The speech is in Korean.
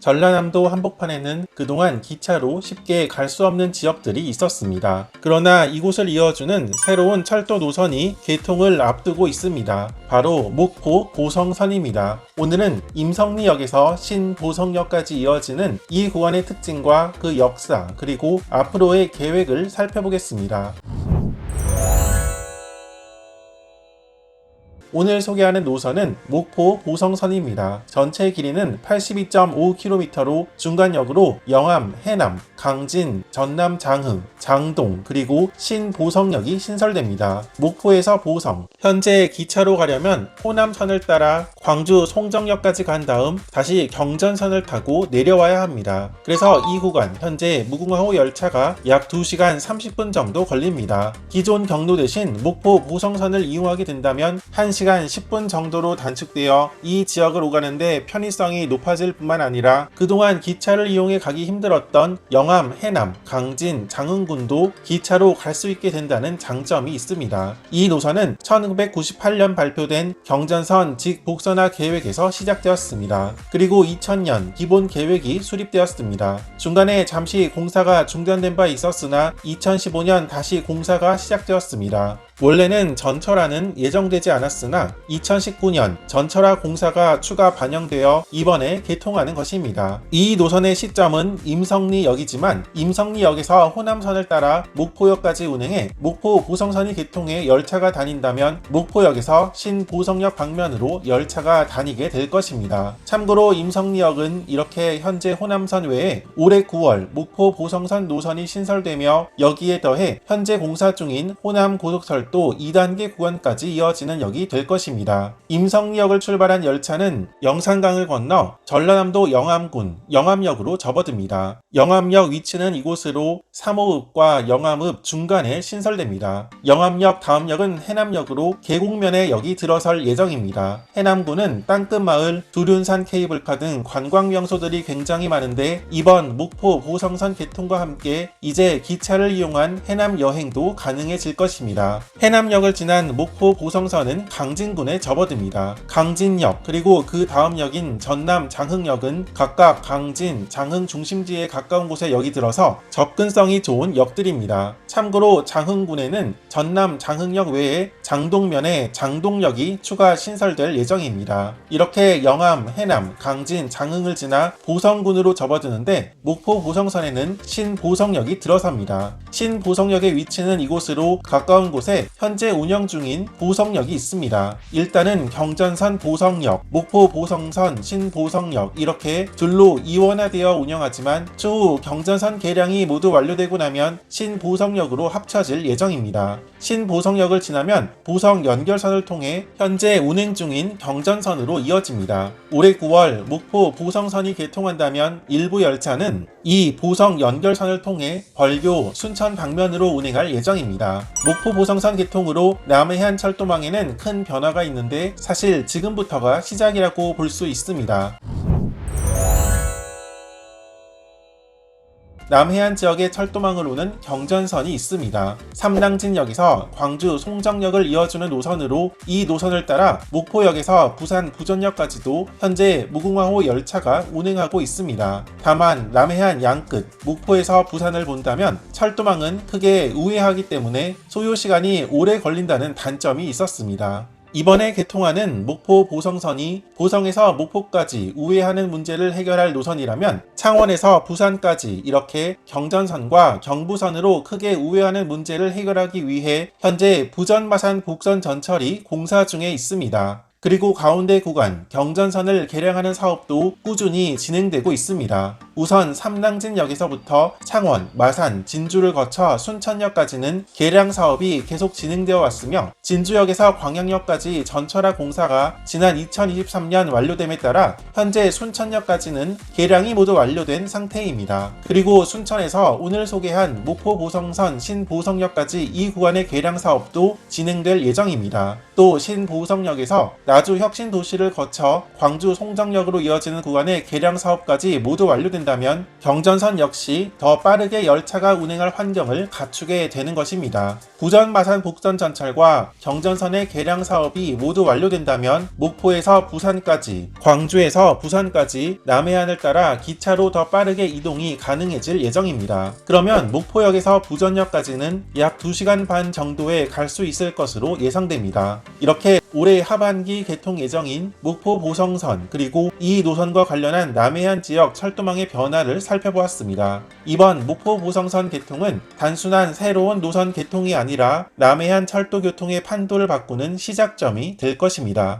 전라남도 한복판에는 그동안 기차로 쉽게 갈 수 없는 지역들이 있었습니다. 그러나 이곳을 이어주는 새로운 철도 노선이 개통을 앞두고 있습니다. 바로 목포 보성선입니다. 오늘은 임성리역에서 신보성역까지 이어지는 이 구간의 특징과 그 역사 그리고 앞으로의 계획을 살펴보겠습니다. 오늘 소개하는 노선은 목포 보성선입니다. 전체 길이는 82.5km로 중간역으로 영암, 해남, 강진, 전남 장흥, 장동, 그리고 신보성역이 신설됩니다. 목포에서 보성, 현재 기차로 가려면 호남선을 따라 광주 송정역까지 간 다음 다시 경전선을 타고 내려와야 합니다. 그래서 이 구간 현재 무궁화호 열차가 약 2시간 30분 정도 걸립니다. 기존 경로 대신 목포 보성선을 이용하게 된다면 1시간 10분 정도로 단축되어 이 지역을 오가는데 편의성이 높아질 뿐만 아니라 그동안 기차를 이용해 가기 힘들었던 영암, 해남, 강진, 장흥군도 기차로 갈 수 있게 된다는 장점이 있습니다. 이 노선은 1998년 발표된 경전선 직복선 화 계획에서 시작되었습니다. 그리고 2000년 기본 계획이 수립되었습니다. 중간에 잠시 공사가 중단된 바 있었으나 2015년 다시 공사가 시작되었습니다. 원래는 전철화는 예정되지 않았으나 2019년 전철화 공사가 추가 반영되어 이번에 개통하는 것입니다. 이 노선의 시점은 임성리역이지만 임성리역에서 호남선을 따라 목포역까지 운행해 목포 보성선이 개통해 열차가 다닌다면 목포역에서 신보성역 방면으로 열차가 다니게 될 것입니다. 참고로 임성리역은 이렇게 현재 호남선 외에 올해 9월 목포 보성선 노선이 신설되며 여기에 더해 현재 공사 중인 호남 고속철도 2단계 구간까지 이어지는 역이 될 것입니다. 임성리역을 출발한 열차는 영산강을 건너 전라남도 영암군 영암역으로 접어듭니다. 영암역 위치는 이곳으로 삼호읍과 영암읍 중간에 신설됩니다. 영암역 다음 역은 해남역으로 계곡면에 역이 들어설 예정입니다. 해남군은 땅끝마을, 두륜산 케이블카 등 관광 명소들이 굉장히 많은데 이번 목포 보성선 개통과 함께 이제 기차를 이용한 해남 여행도 가능해질 것입니다. 해남역을 지난 목포 보성선은 강진군에 접어듭니다. 강진역 그리고 그 다음 역인 전남 장흥역은 각각 강진, 장흥 중심지에 가까운 곳에 역이 들어서 접근성이 좋은 역들입니다. 참고로 장흥군에는 전남 장흥역 외에 장동면에 장동역이 추가 신설될 예정입니다. 이렇게 영암, 해남, 강진, 장흥을 지나 보성군으로 접어드는데 목포 보성선에는 신보성역이 들어섭니다. 신보성역의 위치는 이곳으로 가까운 곳에 현재 운영 중인 보성역이 있습니다. 일단은 경전선 보성역, 목포 보성선, 신보성역 이렇게 둘로 이원화되어 운영하지만 추후 경전선 개량이 모두 완료되고 나면 신보성역으로 합쳐질 예정입니다. 신보성역을 지나면 보성 연결선을 통해 현재 운행 중인 경전선으로 이어집니다. 올해 9월 목포 보성선이 개통한다면 일부 열차는 이 보성 연결선을 통해 벌교, 순천 방면으로 운행할 예정입니다. 목포 보성선 개통으로 남해안 철도망에는 큰 변화가 있는데 사실 지금부터가 시작이라고 볼 수 있습니다. 남해안 지역의 철도망을 오는 경전선이 있습니다. 삼랑진역에서 광주 송정역을 이어주는 노선으로 이 노선을 따라 목포역에서 부산 부전역까지도 현재 무궁화호 열차가 운행하고 있습니다. 다만 남해안 양끝 목포에서 부산을 본다면 철도망은 크게 우회하기 때문에 소요 시간이 오래 걸린다는 단점이 있었습니다. 이번에 개통하는 목포 보성선이 보성에서 목포까지 우회하는 문제를 해결할 노선이라면 창원에서 부산까지 이렇게 경전선과 경부선으로 크게 우회하는 문제를 해결하기 위해 현재 부전 마산 복선 전철이 공사 중에 있습니다. 그리고 가운데 구간 경전선을 개량하는 사업도 꾸준히 진행되고 있습니다. 우선 삼랑진역에서부터 창원, 마산, 진주를 거쳐 순천역까지는 개량 사업이 계속 진행되어 왔으며 진주역에서 광양역까지 전철화 공사가 지난 2023년 완료됨에 따라 현재 순천역까지는 개량이 모두 완료된 상태입니다. 그리고 순천에서 오늘 소개한 목포 보성선 신보성역까지 이 구간의 개량 사업도 진행될 예정입니다. 또 신보성역에서 나주 혁신도시를 거쳐 광주 송정역으로 이어지는 구간의 개량 사업까지 모두 완료된다 된다면 경전선 역시 더 빠르게 열차가 운행할 환경을 갖추게 되는 것입니다. 부전 마산 복선 전철과 경전선의 개량 사업이 모두 완료된다면 목포에서 부산까지, 광주에서 부산까지 남해안을 따라 기차로 더 빠르게 이동이 가능해질 예정입니다. 그러면 목포역에서 부전역까지는 약 2시간 반 정도에 갈 수 있을 것으로 예상됩니다. 이렇게 올해 하반기 개통 예정인 목포 보성선 그리고 이 노선과 관련한 남해안 지역 철도망의 변화를 살펴보았습니다. 이번 목포 보성선 개통은 단순한 새로운 노선 개통이 아니라 남해안 철도 교통의 판도를 바꾸는 시작점이 될 것입니다.